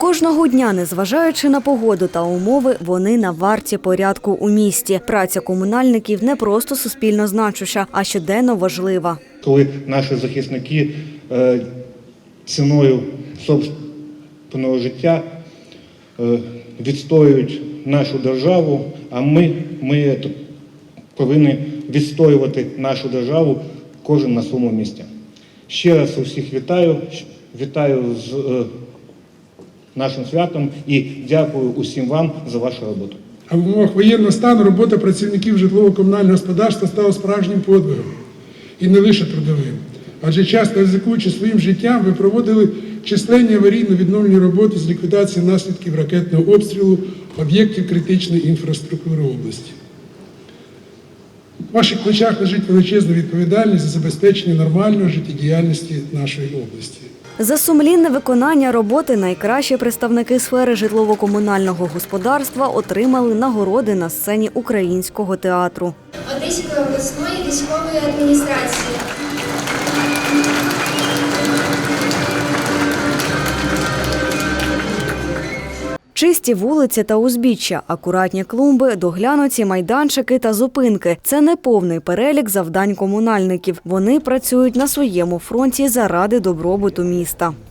Кожного дня, незважаючи на погоду та умови, вони на варті порядку у місті. Праця комунальників не просто суспільно значуща, а щоденно важлива. коли наші захисники е, ціною собственного життя е, відстоюють нашу державу, а ми, ми повинні відстоювати нашу державу кожен на своєму місці. Ще раз усіх вітаю, вітаю з е, нашим святом і дякую усім вам за вашу роботу. А в умовах воєнного стану робота працівників житлово-комунального господарства стала справжнім подвигом і не лише трудовим. Адже часто ризикуючи своїм життям, ви проводили численні аварійно-відновлені роботи з ліквідації наслідків ракетного обстрілу об'єктів критичної інфраструктури області. В ваших плечах лежить величезна відповідальність за забезпечення нормальної життєдіяльності нашої області. За сумлінне виконання роботи найкращі представники сфери житлово-комунального господарства отримали нагороди на сцені українського театру. Одеської обласної військової адміністрації. Чисті вулиці та узбіччя, акуратні клумби, доглянуті майданчики та зупинки. Це не повний перелік завдань комунальників. Вони працюють на своєму фронті заради добробуту міста.